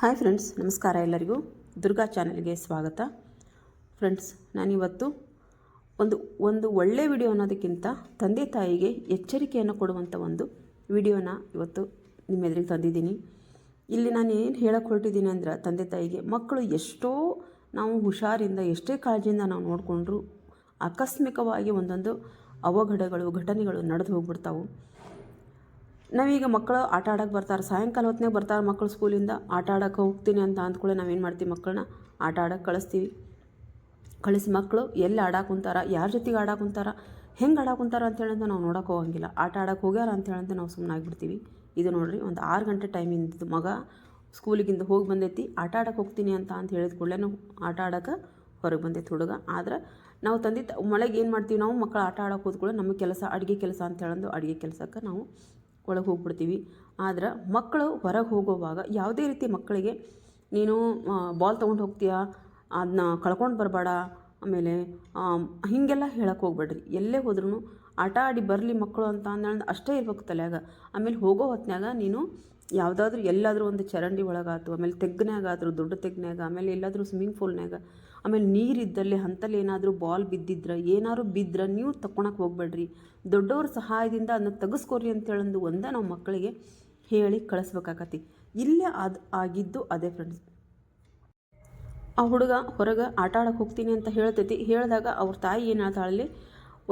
Hi friends, ನಮಸ್ಕಾರ ಎಲ್ಲರಿಗೂ. ದುರ್ಗಾ ಚಾನೆಲ್ಗೆ ಸ್ವಾಗತ. ಫ್ರೆಂಡ್ಸ್, ನಾನಿವತ್ತು ಒಂದು ಒಂದು ಒಳ್ಳೆಯ ವಿಡಿಯೋ ಅನ್ನೋದಕ್ಕಿಂತ ತಂದೆ ತಾಯಿಗೆ ಎಚ್ಚರಿಕೆಯನ್ನು ಕೊಡುವಂಥ ಒಂದು ವಿಡಿಯೋನ ಇವತ್ತು ನಿಮ್ಮ ಎದುರಿಗೆ ತಂದಿದ್ದೀನಿ. ಇಲ್ಲಿ ನಾನು ಏನು ಹೇಳಕ್ಕೆ ಹೊರಟಿದ್ದೀನಿ ಅಂದ್ರೆ, ತಂದೆ ತಾಯಿಗೆ ಮಕ್ಕಳು ಎಷ್ಟೋ ನಾವು ಹುಷಾರಿಂದ, ಎಷ್ಟೇ ಕಾಳಜಿಯಿಂದ ನಾವು ನೋಡಿಕೊಂಡ್ರು ಆಕಸ್ಮಿಕವಾಗಿ ಒಂದೊಂದು ಅವಘಡಗಳು, ಘಟನೆಗಳು ನಡೆದು ಹೋಗ್ಬಿಡ್ತಾವೆ. ನಾವೀಗ ಮಕ್ಕಳು ಆಟ ಆಡೋಕ್ಕೆ ಬರ್ತಾರೆ. ಸಾಯಂಕಾಲ ಹೊತ್ತಿನಾಗ ಬರ್ತಾರೆ ಮಕ್ಕಳು ಸ್ಕೂಲಿಂದ. ಆಟ ಆಡೋಕ್ಕೆ ಹೋಗ್ತೀನಿ ಅಂತ ಅಂದ್ಕೊಳ್ಳಿ ನಾವೇನು ಮಾಡ್ತೀವಿ ಮಕ್ಕಳನ್ನ? ಆಟ ಆಡೋಕ್ಕೆ ಕಳಿಸ್ತೀವಿ. ಕಳಿಸಿ ಮಕ್ಕಳು ಎಲ್ಲಿ ಆಡೋಕೆ ಕುಂತಾರ? ಯಾರ ಜೊತೆಗೆ ಆಡೋಕೆ ಕುಂತಾರ? ಹೆಂಗೆ ಆಡೋಕೆ ಕುಂತಾರ ಅಂತೇಳಂತ ನಾವು ನೋಡೋಕೆ ಹೋಗಂಗಿಲ್ಲ. ಆಟ ಆಡೋಕೆ ಹೋಗ್ಯಾರ ಅಂತೇಳಂತ ನಾವು ಸುಮ್ಮನೆ ಆಗಿಬಿಡ್ತೀವಿ. ಇದು ನೋಡಿರಿ ಒಂದು ಆರು ಗಂಟೆ ಟೈಮಿಂದ ಮಗ ಸ್ಕೂಲಿಗಿಂದ ಹೋಗಿ ಬಂದೈತಿ. ಆಟ ಆಡೋಕೆ ಹೋಗ್ತೀನಿ ಅಂತ ಅಂತ ಹೇಳಿದ ಕೂಡಲೇ ಆಟ ಆಡೋಕೆ ಹೊರಗೆ ಬಂದೈತಿ ಹುಡುಗ. ಆದ್ರೆ ನಾವು ತಂದೆ ಮಳೆಗೆ ಏನು ಮಾಡ್ತೀವಿ? ನಾವು ಮಕ್ಕಳು ಆಟ ಆಡೋಕೆ ಕೂಡ ನಮ್ಮ ಕೆಲಸ, ಅಡುಗೆ ಕೆಲಸ ಅಂತ ಹೇಳಂದು ಅಡುಗೆ ಕೆಲಸಕ್ಕೆ ನಾವು ಒಳಗೆ ಹೋಗ್ಬಿಡ್ತೀವಿ. ಆದ್ರೆ ಮಕ್ಕಳು ಹೊರಗೆ ಹೋಗುವಾಗ ಯಾವುದೇ ರೀತಿ ಮಕ್ಕಳಿಗೆ, ನೀನು ಬಾಲ್ ತೊಗೊಂಡು ಹೋಗ್ತೀಯಾ? ಅದನ್ನ ಕಳ್ಕೊಂಡು ಬರಬೇಡ. ಆಮೇಲೆ ಹೀಗೆಲ್ಲ ಹೇಳಕ್ಕೆ ಹೋಗ್ಬೇಡ್ರಿ. ಎಲ್ಲೇ ಹೋದ್ರೂ ಆಟ ಆಡಿ ಬರಲಿ ಮಕ್ಕಳು ಅಂತ ಅಂದ ಅಷ್ಟೇ ಇರ್ಬೇಕು ತಲೆಯಾಗ. ಆಮೇಲೆ ಹೋಗೋ ಹೊತ್ನ್ಯಾಗ ನೀನು ಯಾವುದಾದ್ರೂ ಎಲ್ಲಾದರೂ ಒಂದು ಚರಂಡಿ ಒಳಗಾಯ್ತು ಆಮೇಲೆ ತೆಗ್ನ್ಯಾಗಾದ್ರು ದೊಡ್ಡ ತೆಗ್ನಾಗ ಆಮೇಲೆ ಎಲ್ಲಾದರೂ ಸ್ವಿಮ್ಮಿಂಗ್ ಪೂಲ್ನಾಗ ಆಮೇಲೆ ನೀರಿದ್ದಲ್ಲಿ ಹಂತಲ್ಲಿ ಏನಾದರೂ ಬಾಲ್ ಬಿದ್ದಿದ್ರೆ, ಏನಾದ್ರು ಬಿದ್ದರೆ ನೀವು ತಕೊಳಕ್ಕೆ ಹೋಗ್ಬೇಡ್ರಿ. ದೊಡ್ಡವ್ರ ಸಹಾಯದಿಂದ ಅದನ್ನ ತೆಗೆಸ್ಕೊರಿ ಅಂತೇಳಂದು ಒಂದೇ ನಾವು ಮಕ್ಕಳಿಗೆ ಹೇಳಿ ಕಳಿಸ್ಬೇಕಾಗತ್ತಿ ಇಲ್ಲೇ ಅದು ಆಗಿದ್ದು ಅದೇ ಫ್ರೆಂಡ್ಸ್ ಆ ಹುಡುಗ ಹೊರಗೆ ಆಟ ಆಡೋಕೆ ಹೋಗ್ತೀನಿ ಅಂತ ಹೇಳ್ತೈತಿ. ಹೇಳಿದಾಗ ಅವ್ರ ತಾಯಿ ಏನು ಹೇಳ್ತಾಳಲ್ಲಿ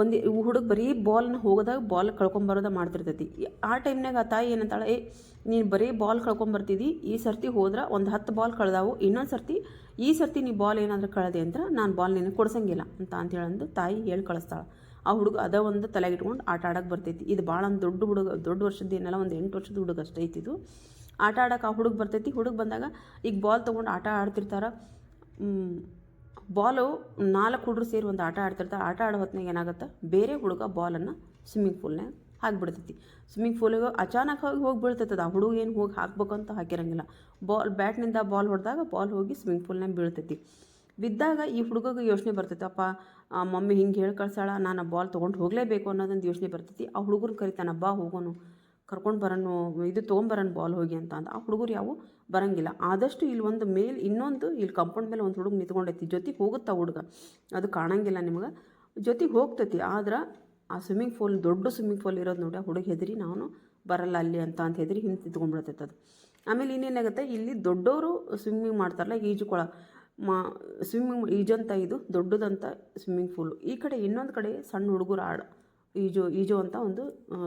ಒಂದು ಹುಡುಗ ಬರೀ ಬಾಲ್ನ ಹೋಗೋದಾಗ ಬಾಲ್ ಕಳ್ಕೊಂಬರೋದ ಮಾಡ್ತಿರ್ತೈತಿ. ಆ ಟೈಮ್ನಾಗ ಆ ತಾಯಿ ಏನಂತಾಳೆ, ಏ, ನೀನು ಬರೀ ಬಾಲ್ ಕಳ್ಕೊಂಬರ್ತಿದ್ದಿ ಈ ಸರ್ತಿ ಹೋದ್ರೆ ಒಂದು ಹತ್ತು ಬಾಲ್ ಕಳೆದಾವು, ಇನ್ನೊಂದು ಸರ್ತಿ ಈ ಸರ್ತಿ ನೀ ಬಾಲ್ ಏನಾದರೂ ಕಳೆದೆ ಅಂದ್ರೆ ನಾನು ಬಾಲ್ ನಿನಗೆ ಕೊಡ್ಸಂಗಿಲ್ಲ ಅಂತ ಅಂತ ಹೇಳಂದು ತಾಯಿ ಹೇಳಿ ಕಳಿಸ್ತಾಳೆ. ಆ ಹುಡುಗ ಅದ ಒಂದು ತಲೆಗಿಟ್ಕೊಂಡು ಆಟ ಆಡೋಕೆ ಬರ್ತೈತಿ. ಇದು ಭಾಳ ಒಂದು ದೊಡ್ಡ ಹುಡುಗ, ದೊಡ್ಡ ವರ್ಷದ ಏನಲ್ಲ, ಒಂದು ಎಂಟು ವರ್ಷದ ಹುಡುಗ ಅಷ್ಟೇ ಐತಿದು ಆಟ ಆಡೋಕೆ ಆ ಹುಡುಗ ಬರ್ತೈತಿ. ಹುಡುಗ ಬಂದಾಗ ಈಗ ಬಾಲ್ ತೊಗೊಂಡು ಆಟ ಆಡ್ತಿರ್ತಾರೆ. ಬಾಲು ನಾಲ್ಕು ಹುಡುಗರು ಸೇರಿ ಒಂದು ಆಟ ಆಡ್ತಿರ್ತಾರೆ ಆಟ ಆಡೋ ಹೊತ್ತಿನಾಗ ಏನಾಗುತ್ತೆ? ಬೇರೆ ಹುಡುಗ ಬಾಲನ್ನು ಸ್ವಿಮ್ಮಿಂಗ್ ಪೂಲ್ನಾಗ ಹಾಕ್ಬಿಡ್ತೈತಿ. ಸ್ವಿಮ್ಮಿಂಗ್ ಪೂಲಿಗೆ ಅಚಾನಕ್ ಹೋಗಿ ಹೋಗಿ ಬೀಳ್ತೈತದ, ಆ ಹುಡುಗ ಏನು ಹೋಗಿ ಹಾಕ್ಬೇಕು ಅಂತ ಹಾಕಿರಂಗಿಲ್ಲ. ಬಾಲ್ ಬ್ಯಾಟ್ನಿಂದ ಬಾಲ್ ಹೊಡೆದಾಗ ಬಾಲ್ ಹೋಗಿ ಸ್ವಿಮ್ಮಿಂಗ್ ಪೂಲ್ನಾಗ ಬೀಳ್ತೈತಿ. ಬಿದ್ದಾಗ ಈ ಹುಡುಗಗೆ ಯೋಚನೆ ಬರ್ತೈತಿ, ಅಪ್ಪ ಮಮ್ಮಿ ಹಿಂಗೆ ಹೇಳಿ ಕಳ್ಸಾಳ ನಾನು ಬಾಲ್ ತೊಗೊಂಡು ಹೋಗಲೇಬೇಕು ಅನ್ನೋದೊಂದು ಯೋಚನೆ ಬರ್ತೈತಿ. ಆ ಹುಡುಗರು ಕರಿತಾನೆ, ಬಾ ಹೋಗೋನು. ಕರ್ಕೊಂಡು ಬರೋನು, ಇದು ತೊಗೊಂಬರೋಣ ಬಾಲ್ ಹೋಗಿ ಅಂತ ಅಂದ. ಆ ಹುಡುಗರು ಯಾವ ಬರಂಗಿಲ್ಲ. ಆದಷ್ಟು ಇಲ್ಲಿ ಒಂದು ಮೇಲ್, ಇನ್ನೊಂದು ಇಲ್ಲಿ ಕಂಪೌಂಡ್ ಮೇಲೆ ಒಂದು ಹುಡುಗ ನಿಂತ್ಕೊಂಡೈತಿ. ಜೊತೆಗೆ ಹೋಗುತ್ತಾ ಹುಡುಗ? ಅದು ಕಾಣಂಗಿಲ್ಲ ನಿಮ್ಗೆ. ಜೊತೆಗೆ ಹೋಗ್ತೈತಿ, ಆದ್ರೆ ಆ ಸ್ವಿಮ್ಮಿಂಗ್ ಫೂಲ್ ದೊಡ್ಡ ಸ್ವಿಮ್ಮಿಂಗ್ ಫೂಲ್ ಇರೋದು ನೋಡಿ ಆ ಹುಡುಗ ಹೆದರಿ, ನಾನು ಬರಲ್ಲ ಅಲ್ಲಿ ಅಂತ ಅಂತ ಹೆದರಿ ಹಿಂದೆ ತಿದ್ಕೊಂಡ್ಬಿಡ್ತೈತೆ ಅದು. ಆಮೇಲೆ ಇನ್ನೇನಾಗುತ್ತೆ, ಇಲ್ಲಿ ದೊಡ್ಡವರು ಸ್ವಿಮ್ಮಿಂಗ್ ಮಾಡ್ತಾರಲ್ಲ ಈಜುಕೊಳ ಮಾ ಸ್ವಿಮ್ಮಿಂಗ್ ಈಜಂತ ಇದು, ದೊಡ್ಡದಂತ ಸ್ವಿಮ್ಮಿಂಗ್ ಫೂಲು ಈ ಕಡೆ ಇನ್ನೊಂದು ಕಡೆ ಸಣ್ಣ ಹುಡುಗರು ಆಡ ಈಜು ಈಜು ಅಂತ ಒಂದು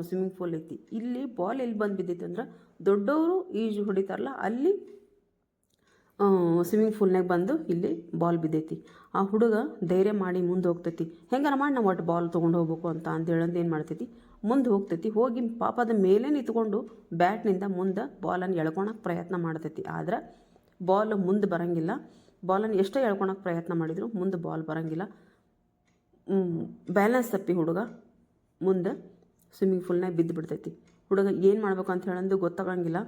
ಸ್ವಿಮ್ಮಿಂಗ್ ಪೂಲ್ ಐತಿ. ಇಲ್ಲಿ ಬಾಲ್ ಎಲ್ಲಿ ಬಂದು ಬಿದ್ದೈತೆ ಅಂದ್ರೆ ದೊಡ್ಡವರು ಈಜು ಹೊಡಿತಾರಲ್ಲ, ಅಲ್ಲಿ ಸ್ವಿಮ್ಮಿಂಗ್ ಪೂಲ್ನಾಗ ಬಂದು ಇಲ್ಲಿ ಬಾಲ್ ಬಿದ್ದೈತಿ. ಆ ಹುಡುಗ ಧೈರ್ಯ ಮಾಡಿ ಮುಂದೆ ಹೋಗ್ತೈತಿ. ಹೆಂಗಾರ ಮಾಡಿ ನಾವು ಒಟ್ಟು ಬಾಲ್ ತೊಗೊಂಡು ಹೋಗ್ಬೇಕು ಅಂತ ಅಂತೇಳಂದು ಏನು ಮಾಡ್ತೈತಿ? ಮುಂದೆ ಹೋಗ್ತೈತಿ. ಹೋಗಿ ಪಾಪದ ಮೇಲೆ ನಿಂತ್ಕೊಂಡು ಬ್ಯಾಟ್ನಿಂದ ಮುಂದೆ ಬಾಲನ್ನು ಎಳ್ಕೊಳಕ್ಕೆ ಪ್ರಯತ್ನ ಮಾಡ್ತೈತಿ. ಆದ್ರೆ ಬಾಲ್ ಮುಂದೆ ಬರೋಂಗಿಲ್ಲ. ಬಾಲನ್ನು ಎಷ್ಟೇ ಎಳ್ಕೊಳಕ್ಕೆ ಪ್ರಯತ್ನ ಮಾಡಿದ್ರು ಮುಂದೆ ಬಾಲ್ ಬರೋಂಗಿಲ್ಲ. ಬ್ಯಾಲೆನ್ಸ್ ತಪ್ಪಿ ಹುಡುಗ ಮುಂದೆ ಸ್ವಿಮ್ಮಿಂಗ್ ಪೂಲ್ನಾಗ ಬಿದ್ದು ಬಿಡ್ತೈತಿ. ಹುಡುಗ ಏನು ಮಾಡ್ಬೇಕು ಅಂತ ಹೇಳಂದು ಗೊತ್ತಾಗಂಗಿಲ್ಲ.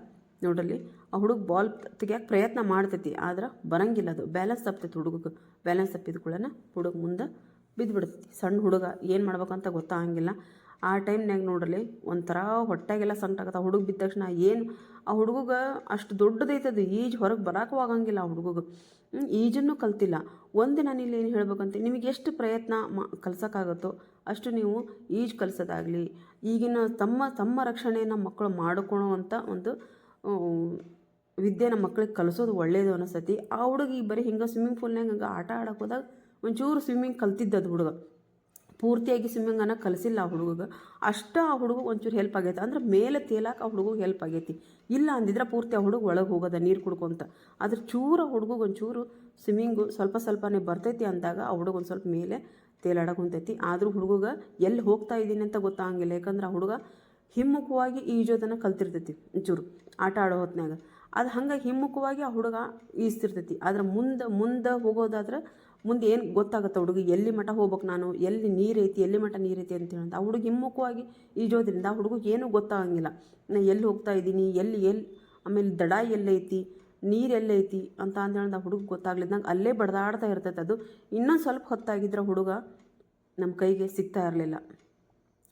ನೋಡಲ್ಲಿ, ಆ ಹುಡುಗ ಬಾಲ್ ತೆಗಿಯೋಕೆ ಪ್ರಯತ್ನ ಮಾಡ್ತೈತಿ, ಆದ್ರೆ ಬರಂಗಿಲ್ಲ ಅದು. ಬ್ಯಾಲೆನ್ಸ್ ತಪ್ತೈತಿ ಹುಡುಗಗೆ. ಬ್ಯಾಲೆನ್ಸ್ ತಪ್ಪಿದ ಕೂಡಲೇ ಹುಡುಗ ಮುಂದೆ ಬಿದ್ದು ಬಿಡ್ತೈತಿ. ಸಣ್ಣ ಹುಡುಗ ಏನು ಮಾಡ್ಬೇಕಂತ ಗೊತ್ತಾಗಂಗಿಲ್ಲ. ಆ ಟೈಮ್ನಾಗ ನೋಡಲಿ ಒಂಥರ ಹೊಟ್ಟೆಗೆಲ್ಲ ಸಂಟಾಗತ್ತೆ ಹುಡುಗ ಬಿದ್ದ ತಕ್ಷಣ ಏನು, ಆ ಹುಡುಗಗೆ ಅಷ್ಟು ದೊಡ್ಡದೈತದು. ಈಜು ಹೊರಗೆ ಬರೋಕ್ಕೂ ಆಗಂಗಿಲ್ಲ ಆ ಹುಡುಗಗೆ. ಈಜನ್ನು ಕಲ್ತಿಲ್ಲ. ಒಂದು ನಾನಿಲ್ಲಿ ಏನು ಹೇಳ್ಬೇಕಂತ? ನಿಮಗೆ ಎಷ್ಟು ಪ್ರಯತ್ನ ಮಾ, ಕಲ್ಸೋಕ್ಕಾಗುತ್ತೋ ಅಷ್ಟು ನೀವು ಈಜು ಕಲಿಸೋದಾಗಲಿ, ಈಗಿನ ತಮ್ಮ ತಮ್ಮ ರಕ್ಷಣೆಯನ್ನು ಮಕ್ಕಳು ಮಾಡಿಕೊಳ್ಳುವಂಥ ಒಂದು ವಿದ್ಯೆನ ಮಕ್ಳಿಗೆ ಕಲಿಸೋದು ಒಳ್ಳೆಯದು ಅನಿಸ್ತೈತಿ ಆ ಹುಡುಗಿ ಬರೀ ಹಿಂಗೆ ಸ್ವಿಮ್ಮಿಂಗ್ ಪೂಲ್ನಾಗ ಹಂಗೆ ಆಟ ಆಡೋಕೆ ಹೋದಾಗ ಒಂಚೂರು ಸ್ವಿಮ್ಮಿಂಗ್ ಕಲ್ತಿದ್ದದು ಹುಡುಗ. ಪೂರ್ತಿಯಾಗಿ ಸ್ವಿಮ್ಮಿಂಗನ್ನು ಕಲಿಸಿಲ್ಲ ಆ ಹುಡುಗಗೆ. ಅಷ್ಟು ಆ ಹುಡುಗ ಒಂಚೂರು ಹೆಲ್ಪ್ ಆಗೈತೆ. ಅಂದ್ರೆ ಮೇಲೆ ತೇಲಾಕ ಆ ಹುಡುಗ ಹೆಲ್ಪ್ ಆಗೈತಿ. ಇಲ್ಲ ಅಂದಿದ್ರೆ ಪೂರ್ತಿ ಆ ಹುಡುಗ ಒಳಗೆ ಹೋಗೋದ ನೀರು ಕುಡ್ಕೊಂತ. ಅದ್ರ ಚೂರು ಆ ಹುಡುಗ ಒಂಚೂರು ಸ್ವಿಮ್ಮಿಂಗು ಸ್ವಲ್ಪ ಸ್ವಲ್ಪನೇ ಬರ್ತೈತಿ ಅಂದಾಗ ಆ ಹುಡುಗ ಒಂದು ಸ್ವಲ್ಪ ಮೇಲೆ ತೇಲಾಡಕ್ಕೆ ಹೊಂತೈತಿ. ಆದರೂ ಹುಡುಗಗೆ ಎಲ್ಲಿ ಹೋಗ್ತಾ ಇದ್ದೀನಿ ಅಂತ ಗೊತ್ತಾಗಂಗಿಲ್ಲ. ಯಾಕಂದ್ರೆ ಆ ಹುಡುಗ ಹಿಮ್ಮುಖವಾಗಿ ಈಜೋದನ್ನು ಕಲ್ತಿರ್ತೈತಿ ಒಂಚೂರು ಆಟ ಆಡೋ ಹೊತ್ನಾಗ ಅದು ಹಂಗಾಗಿ ಹಿಮ್ಮುಖವಾಗಿ ಆ ಹುಡುಗ ಈಜ್ತಿರ್ತೈತಿ. ಆದ್ರೆ ಮುಂದೆ ಮುಂದೆ ಹೋಗೋದಾದ್ರೆ ಮುಂದೆ ಏನು ಗೊತ್ತಾಗುತ್ತೆ ಹುಡುಗಿ? ಎಲ್ಲಿ ಮಠ ಹೋಗ್ಬೇಕು ನಾನು? ಎಲ್ಲಿ ನೀರೈತಿ ಎಲ್ಲಿ ಮಠ ನೀರೈತಿ ಅಂತ ಆ ಹುಡುಗಿ ಹಿಮ್ಮುಖವಾಗಿ ಈಜೋದ್ರಿಂದ ಆ ಹುಡುಗಿಗೆ ಏನೂ ಗೊತ್ತಾಗಂಗಿಲ್ಲ. ನಾ ಎಲ್ಲಿ ಹೋಗ್ತಾ ಇದ್ದೀನಿ? ಎಲ್ಲಿ ಎಲ್ಲಿ ಆಮೇಲೆ ದಡ ಎಲ್ಲೈತಿ ನೀರು ಎಲ್ಲೈತಿ ಅಂತ ಅಂದೇಳಿ ಆ ಹುಡುಗ ಗೊತ್ತಾಗ್ಲಿದ್ದಂಗೆ ಅಲ್ಲೇ ಬಡ್ದಾಡ್ತಾ ಇರ್ತೈತೆ ಅದು. ಇನ್ನೊಂದು ಸ್ವಲ್ಪ ಹೊತ್ತಾಗಿದ್ರೆ ಹುಡುಗ ನಮ್ಮ ಕೈಗೆ ಸಿಗ್ತಾ ಇರಲಿಲ್ಲ.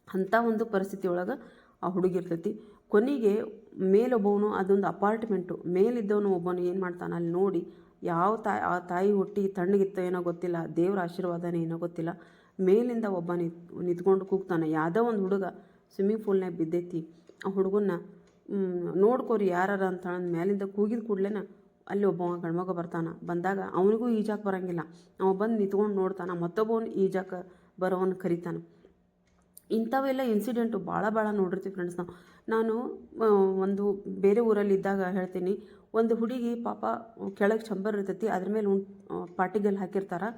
ಅಂಥ ಒಂದು ಪರಿಸ್ಥಿತಿ ಒಳಗೆ ಆ ಹುಡುಗಿರ್ತೈತಿ ಕೊನೆಗೆ ಮೇಲೊಬ್ಬವನು ಅದೊಂದು ಅಪಾರ್ಟ್ಮೆಂಟು ಮೇಲಿದ್ದವನು ಒಬ್ಬನು ಏನು ಮಾಡ್ತಾನೆ? ಅಲ್ಲಿ ನೋಡಿ ಯಾವ ತಾಯಿ ಆ ತಾಯಿ ಹುಟ್ಟಿ ತಣ್ಣಗಿತ್ತೋ ಏನೋ ಗೊತ್ತಿಲ್ಲ, ದೇವ್ರ ಆಶೀರ್ವಾದನೇ ಏನೋ ಗೊತ್ತಿಲ್ಲ. ಮೇಲಿಂದ ಒಬ್ಬ ನಿತ್, ನಿಂತ್ಕೊಂಡು ಕೂಗ್ತಾನೆ. ಯಾವುದೋ ಒಂದು ಹುಡುಗ ಸ್ವಿಮ್ಮಿಂಗ್ ಪೂಲ್ನಾಗ ಬಿದ್ದೈತಿ. ಆ ಹುಡುಗನ್ನ ನೋಡ್ಕೋರಿ ಯಾರು ಅಂತ ಮೇಲಿಂದ ಕೂಗಿದ ಕೂಡ್ಲೇನ ಅಲ್ಲಿ ಒಬ್ಬ ಗಂಡ್ಮಗ ಬರ್ತಾನೆ. ಬಂದಾಗ ಅವನಿಗೂ ಈಜಾಕೆ ಬರೋಂಗಿಲ್ಲ. ಅವ ಬಂದು ನಿಂತ್ಕೊಂಡು ನೋಡ್ತಾನೆ. ಮತ್ತೊಬ್ಬವನು ಈಜಾಕೆ ಬರೋವನ್ನ ಕರಿತಾನೆ. ಇಂಥವೆಲ್ಲ ಇನ್ಸಿಡೆಂಟು ಭಾಳ ಭಾಳ ನೋಡಿರ್ತೀವಿ ಫ್ರೆಂಡ್ಸ್ ನಾವು. ನಾನು ಒಂದು ಬೇರೆ ಊರಲ್ಲಿ ಇದ್ದಾಗ ಹೇಳ್ತೀನಿ, ಒಂದು ಹುಡುಗಿ ಪಾಪ ಕೆಳಗೆ ಚಂಬರ್ ಇರ್ತೈತಿ, ಅದ್ರ ಮೇಲೆ ಉಂಟ್ ಪಾಟಿಗಲ್ ಹಾಕಿರ್ತಾರೆ.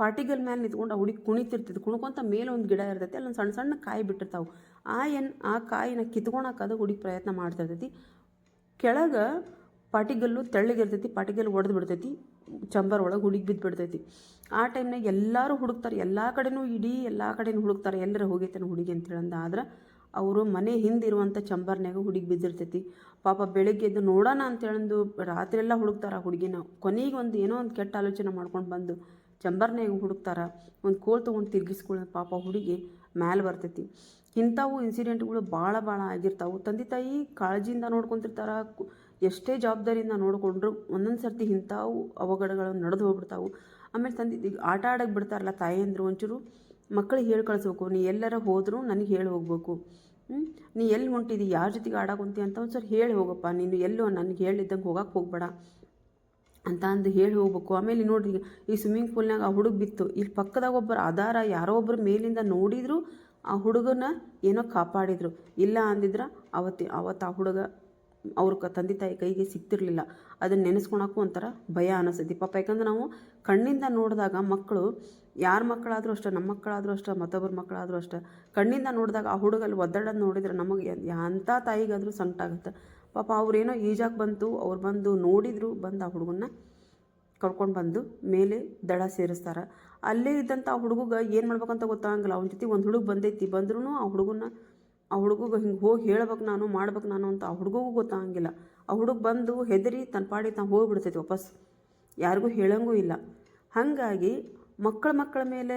ಪಾಟಿಗಲ್ ಮೇಲೆ ನಿಂತ್ಕೊಂಡು ಆ ಹುಡುಗಿ ಕುಣಿತಿರ್ತೈತಿ, ಕುಣ್ಕೊಂತ ಮೇಲೆ ಒಂದು ಗಿಡ ಇರ್ತೈತಿ, ಅಲ್ಲೊಂದು ಸಣ್ಣ ಸಣ್ಣ ಕಾಯಿ ಬಿಟ್ಟಿರ್ತಾವೆ. ಆ ಏನು, ಆ ಕಾಯಿನ ಕಿತ್ಕೊಳಕ್ಕದು ಹುಡುಗಿ ಪ್ರಯತ್ನ ಮಾಡ್ತಿರ್ತೈತಿ ಕೆಳಗೆ ಪಾಟಿಗಲ್ಲು ತೆಳ್ಳಗಿರ್ತೈತಿ ಪಾಟಿಗಲ್ಲು ಒಡೆದು ಬಿಡ್ತೈತಿ, ಚಂಬರ್ ಒಳಗೆ ಹುಡುಗಿ ಬಿದ್ದು ಬಿಡ್ತೈತಿ. ಆ ಟೈಮ್ನಾಗ ಎಲ್ಲರೂ ಹುಡುಕ್ತಾರೆ, ಎಲ್ಲ ಕಡೆನೂ ಇಡೀ ಎಲ್ಲ ಕಡೆನೂ ಹುಡುಕ್ತಾರೆ, ಎಲ್ಲರೂ ಹೋಗೈತೆ ಹುಡುಗಿ ಅಂತ ಹೇಳಂದ ಆದ್ರೆ ಅವರು ಮನೆ ಹಿಂದಿರುವಂಥ ಚಂಬರ್ನ್ಯಾಗ ಹುಡುಗಿ ಬಿದ್ದಿರ್ತೈತಿ. ಪಾಪ ಬೆಳಗ್ಗೆ ಎದ್ದು ನೋಡೋಣ ಅಂತೇಳಂದು ರಾತ್ರಿಯೆಲ್ಲ ಹುಡುಕ್ತಾರೆ ಆ ಹುಡುಗಿನ. ಕೊನೆಗೆ ಒಂದು ಏನೋ ಒಂದು ಕೆಟ್ಟ ಆಲೋಚನೆ ಮಾಡ್ಕೊಂಡು ಬಂದು ಚಂಬರ್ನ್ಯಾಗ ಹುಡುಕ್ತಾರ. ಒಂದು ಕೋಲ್ ತೊಗೊಂಡು ತಿರ್ಗಿಸ್ಕೊಳ್ಳೋ ಪಾಪ ಹುಡುಗಿ ಮ್ಯಾಲೆ ಬರ್ತೈತಿ. ಇಂಥವು ಇನ್ಸಿಡೆಂಟ್ಗಳು ಭಾಳ ಭಾಳ ಆಗಿರ್ತಾವೆ. ತಂದೆ ತಾಯಿ ಕಾಳಜಿಯಿಂದ ನೋಡ್ಕೊತಿರ್ತಾರೆ ಎಷ್ಟೇ ಜವಾಬ್ದಾರಿಯಿಂದ ನೋಡಿಕೊಂಡ್ರು ಒಂದೊಂದು ಸರ್ತಿ ಇಂಥವು ಅವಘಡಗಳು ನಡೆದು ಹೋಗ್ಬಿಡ್ತಾವೆ. ಆಮೇಲೆ ತಂದೆ ಆಟ ಆಡೋಕ್ಕೆ ಬಿಡ್ತಾರಲ್ಲ ತಾಯಿಯಂದ್ರು ಒಂಚೂರು. ಮಕ್ಕಳಿಗೆ ಹೇಳಿ ಕಳಿಸ್ಬೇಕು. ನೀ ಎಲ್ಲರ ಹೋದರೂ ನನಗೆ ಹೇಳಿ ಹೋಗ್ಬೇಕು? ನೀ ಎಲ್ಲಿ ಹೊಂಟಿದಿ? ಯಾರ ಜೊತೆಗೆ ಆಡಕ್ಕೆ ಹೊಂಟಿ ಅಂತ ಒಂದು ಸರಿ ಹೇಳಿ ಹೋಗಪ್ಪ. ನೀನು ಎಲ್ಲೋ ನನಗೆ ಹೇಳಿದ್ದಂಗೆ ಹೋಗಕ್ಕೆ ಹೋಗ್ಬೇಡ. ಅಂತ ಅಂದು ಹೇಳಿ ಹೋಗ್ಬೇಕು. ಆಮೇಲೆ ನೋಡ್ರಿ, ಈ ಸ್ವಿಮ್ಮಿಂಗ್ ಪೂಲ್ನಾಗ ಆ ಹುಡುಗ ಬಿತ್ತು. ಇಲ್ಲಿ ಪಕ್ಕದಾಗ ಒಬ್ಬರು ಆಧಾರ, ಯಾರೋ ಒಬ್ಬರು ಮೇಲಿಂದ ನೋಡಿದ್ರು, ಆ ಹುಡುಗನ ಏನೋ ಕಾಪಾಡಿದರು. ಇಲ್ಲ ಅಂದಿದ್ರೆ ಅವತ್ತು ಅವತ್ತು ಆ ಹುಡುಗ ಅವ್ರ ತಂದೆ ತಾಯಿ ಕೈಗೆ ಸಿಗ್ತಿರ್ಲಿಲ್ಲ ಅದನ್ನ ನೆನೆಸ್ಕೊಳಕ್ಕೂ ಒಂಥರ ಭಯ ಅನಿಸ್ತೈತಿ. ಪಾಪ ಯಾಕಂದ್ರೆ ನಾವು ಕಣ್ಣಿಂದ ನೋಡಿದಾಗ ಮಕ್ಕಳು ಯಾರ ಮಕ್ಕಳಾದರೂ ಅಷ್ಟೇ ನಮ್ಮ ಮಕ್ಕಳಾದರೂ ಅಷ್ಟೇ, ಮತ್ತೊಬ್ಬರ ಮಕ್ಕಳಾದರೂ ಅಷ್ಟೇ, ಕಣ್ಣಿಂದ ನೋಡಿದಾಗ ಆ ಹುಡುಗಲ್ಲಿ ಒದ್ದಾಡೋದು ನೋಡಿದ್ರೆ ನಮಗೆ ಎಂಥ ತಾಯಿಗಾದರೂ ಸಂಕಟ ಆಗುತ್ತೆ ಪಾಪ ಅವ್ರೇನೋ ಈಜಾಗಿ ಬಂತು, ಅವ್ರು ಬಂದು ನೋಡಿದ್ರು, ಬಂದು ಆ ಹುಡುಗನ್ನ ಕರ್ಕೊಂಡು ಬಂದು ಮೇಲೆ ದಡ ಸೇರಿಸ್ತಾರೆ. ಅಲ್ಲೇ ಇದ್ದಂಥ ಆ ಹುಡುಗಗೆ ಏನು ಮಾಡ್ಬೇಕಂತ ಗೊತ್ತಾಗಂಗಿಲ್ಲ. ಅವನ ಜೊತೆ ಒಂದು ಹುಡುಗ ಬಂದೈತಿ ಬಂದ್ರೂ ಆ ಹುಡುಗನ್ನ ಆ ಹುಡುಗಗೆ ಹಿಂಗೆ ಹೋಗಿ ಹೇಳ್ಬೇಕು ನಾನು, ಮಾಡ್ಬೇಕು ನಾನು ಅಂತ ಆ ಹುಡುಗಗೂ ಗೊತ್ತಾಗಂಗಿಲ್ಲ. ಆ ಹುಡುಗ ಬಂದು ಹೆದರಿ ತನ್ನ ಪಾಡಿ ತಾನು ಹೋಗಿಬಿಡ್ತೈತಿ ವಾಪಸ್. ಯಾರಿಗೂ ಹೇಳಂಗೂ ಇಲ್ಲ. ಹಾಗಾಗಿ ಮಕ್ಕಳ ಮಕ್ಕಳ ಮೇಲೆ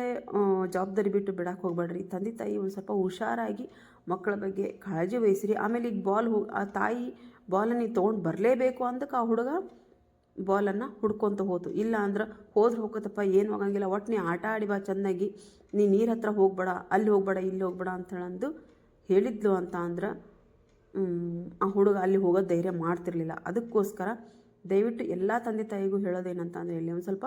ಜವಾಬ್ದಾರಿ ಬಿಟ್ಟು ಬಿಡಕ್ಕೆ ಹೋಗ್ಬೇಡ್ರಿ. ತಂದೆ ತಾಯಿ ಒಂದು ಸ್ವಲ್ಪ ಹುಷಾರಾಗಿ ಮಕ್ಕಳ ಬಗ್ಗೆ ಕಾಳಜಿ ವಹಿಸಿರಿ. ಆಮೇಲೆ ಈಗ ಬಾಲ್ ಹೋ, ಆ ತಾಯಿ ಬಾಲನ್ನು ತೊಗೊಂಡು ಬರಲೇಬೇಕು ಅಂದಕ್ಕೆ ಆ ಹುಡುಗ ಬಾಲನ್ನು ಹುಡ್ಕೊತ ಹೋತು. ಇಲ್ಲ ಅಂದ್ರೆ ಹೋದ್ರೆ ಹೋಗತ್ತಪ್ಪ, ಏನು ಹೋಗಂಗಿಲ್ಲ. ಒಟ್ಟು ನೀ ಆಟ ಆಡಿ ಬಾ ಚೆನ್ನಾಗಿ ನೀ ನೀರು ಹತ್ರ ಹೋಗ್ಬೇಡ, ಅಲ್ಲಿ ಹೋಗ್ಬೇಡ, ಇಲ್ಲಿ ಹೋಗ್ಬೇಡ ಅಂತ ಹೇಳಂದು ಹೇಳಿದ್ಲು ಅಂತ ಅಂದ್ರೆ ಆ ಹುಡುಗ ಅಲ್ಲಿ ಹೋಗೋ ಧೈರ್ಯ ಮಾಡ್ತಿರ್ಲಿಲ್ಲ. ಅದಕ್ಕೋಸ್ಕರ ದಯವಿಟ್ಟು ಎಲ್ಲ ತಂದೆ ತಾಯಿಗೂ ಹೇಳೋದೇನಂತ ಅಂದರೆ ಇಲ್ಲಿ ಒಂದು ಸ್ವಲ್ಪ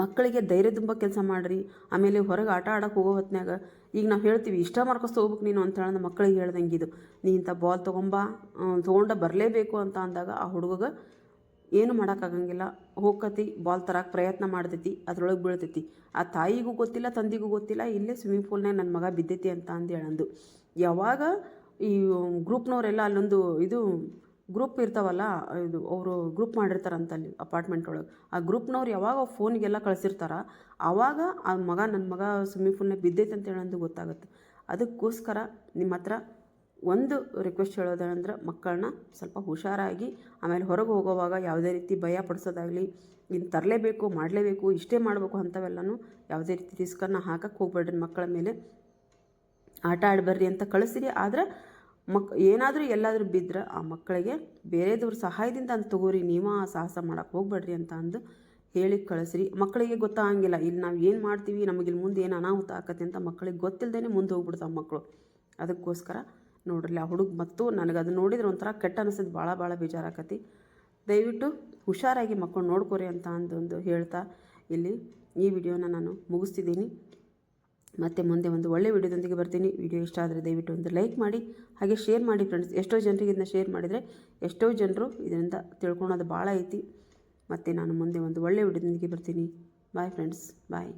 ಮಕ್ಕಳಿಗೆ ಧೈರ್ಯ ತುಂಬ ಕೆಲಸ ಮಾಡಿರಿ. ಆಮೇಲೆ ಹೊರಗೆ ಆಟ ಆಡೋಕೆ ಹೋಗೋ ಹೊತ್ನ್ಯಾಗ ಈಗ ನಾವು ಹೇಳ್ತೀವಿ, ಇಷ್ಟ ಮಾಡ್ಕೊಸ್ತಾ ಹೋಗ್ಬೇಕು ನೀನು ಅಂತ ಹೇಳೋದು ಮಕ್ಕಳಿಗೆ ಹೇಳ್ದಂಗೆ ಇದು. ನೀ ಇಂಥ ಬಾಲ್ ತೊಗೊಂಬ ತೊಗೊಂಡ ಬರಲೇಬೇಕು ಅಂತ ಅಂದಾಗ ಆ ಹುಡುಗಗೆ ಏನು ಮಾಡೋಕ್ಕಾಗಂಗಿಲ್ಲ. ಹೋಗತಿ ಬಾಲ್ ತರಕ್ಕೆ ಪ್ರಯತ್ನ ಮಾಡ್ತೈತಿ, ಅದ್ರೊಳಗೆ ಬೀಳ್ತೈತಿ. ಆ ತಾಯಿಗೂ ಗೊತ್ತಿಲ್ಲ, ತಂದಿಗೂ ಗೊತ್ತಿಲ್ಲ, ಇಲ್ಲೇ ಸ್ವಿಮ್ಮಿಂಗ್ ಪೂಲ್ನಾಗ ನನ್ನ ಮಗ ಬಿದ್ದೈತಿ ಅಂತ ಅಂದು ಯಾವಾಗ ಈ ಗ್ರೂಪ್ನವರೆಲ್ಲ ಅಲ್ಲೊಂದು ಇದು ಗ್ರೂಪ್ ಇರ್ತಾವಲ್ಲ, ಇದು ಅವರು ಗ್ರೂಪ್ ಮಾಡಿರ್ತಾರಂತ ಅಲ್ಲಿ ಅಪಾರ್ಟ್ಮೆಂಟ್ ಒಳಗೆ. ಆ ಗ್ರೂಪ್ನವ್ರು ಯಾವಾಗ ಫೋನಿಗೆಲ್ಲ ಕಳಿಸಿರ್ತಾರ ಆವಾಗ ಆ ಮಗ ನನ್ನ ಮಗ ಸ್ವಿಮ್ಮಿಂಗ್ ಪೂಲ್ನಾಗ ಬಿದ್ದೈತೆ ಅಂತ ಹೇಳಂದು ಗೊತ್ತಾಗುತ್ತೆ. ಅದಕ್ಕೋಸ್ಕರ ನಿಮ್ಮ ಹತ್ರ ಒಂದು ರಿಕ್ವೆಸ್ಟ್ ಹೇಳೋದಂದ್ರೆ ಮಕ್ಕಳನ್ನ ಸ್ವಲ್ಪ ಹುಷಾರಾಗಿ ಆಮೇಲೆ ಹೊರಗೆ ಹೋಗೋವಾಗ ಯಾವುದೇ ರೀತಿ ಭಯ ಪಡಿಸೋದಾಗಲಿ ಇನ್ನು ತರಲೇಬೇಕು, ಮಾಡಲೇಬೇಕು, ಇಷ್ಟೇ ಮಾಡಬೇಕು ಅಂಥವೆಲ್ಲನೂ ಯಾವುದೇ ರೀತಿ ರಿಸ್ಕನ್ನು ಹಾಕಕ್ಕೆ ಹೋಗ್ಬೇಡ್ರಿ ಮಕ್ಕಳ ಮೇಲೆ. ಆಟ ಆಡ್ಬರ್ರಿ ಅಂತ ಕಳಿಸಿರಿ. ಆದ್ರೆ ಮಕ್, ಏನಾದರೂ ಎಲ್ಲಾದರೂ ಬಿದ್ದರೆ ಆ ಮಕ್ಕಳಿಗೆ ಬೇರೆದವ್ರ ಸಹಾಯದಿಂದ ಅಂತ ತಗೋರಿ, ನೀವು ಆ ಸಾಹಸ ಮಾಡೋಕ್ಕೆ ಹೋಗ್ಬೇಡ್ರಿ ಅಂತ ಅಂದು ಹೇಳಿ ಕಳಿಸ್ರಿ. ಮಕ್ಕಳಿಗೆ ಗೊತ್ತಾಗಂಗಿಲ್ಲ, ಇಲ್ಲಿ ನಾವು ಏನು ಮಾಡ್ತೀವಿ, ನಮಗಿಲ್ಲಿ ಮುಂದೆ ಏನು ಅನಾಹುತ ಆಕತ್ತೆ ಅಂತ ಮಕ್ಕಳಿಗೆ ಗೊತ್ತಿಲ್ಲದೇ ಮುಂದೆ ಹೋಗ್ಬಿಡ್ತಾವೆ ಮಕ್ಕಳು. ಅದಕ್ಕೋಸ್ಕರ ನೋಡ್ರಿ ಆ ಹುಡುಗ ಮತ್ತು ನನಗೆ ಅದು ನೋಡಿದ್ರೆ ಒಂಥರ ಕೆಟ್ಟ ಅನಿಸ್ತದೆ ಭಾಳ ಭಾಳ ಬೇಜಾರಾಕತಿ ದಯವಿಟ್ಟು ಹುಷಾರಾಗಿ ಮಕ್ಕಳು ನೋಡ್ಕೊರಿ ಅಂತ ಅಂದೊಂದು ಹೇಳ್ತಾ ಇಲ್ಲಿ ಈ ವಿಡಿಯೋನ ನಾನು ಮುಗಿಸ್ತಿದ್ದೀನಿ. ಮತ್ತು ಮುಂದೆ ಒಂದು ಒಳ್ಳೆ ವಿಡಿಯೋದೊಂದಿಗೆ ಬರ್ತೀನಿ. ವಿಡಿಯೋ ಇಷ್ಟ ಆದರೆ ದಯವಿಟ್ಟು ಒಂದು ಲೈಕ್ ಮಾಡಿ, ಹಾಗೆ ಶೇರ್ ಮಾಡಿ ಫ್ರೆಂಡ್ಸ್ ಎಷ್ಟೋ ಜನರಿಗೆ ಇದನ್ನ ಶೇರ್ ಮಾಡಿದರೆ ಎಷ್ಟೋ ಜನರು ಇದರಿಂದ ತಿಳ್ಕೊಳೋದು ಭಾಳ ಐತಿ. ಮತ್ತು ನಾನು ಮುಂದೆ ಒಂದು ಒಳ್ಳೆ ವಿಡಿಯೋದೊಂದಿಗೆ ಬರ್ತೀನಿ. Bye friends bye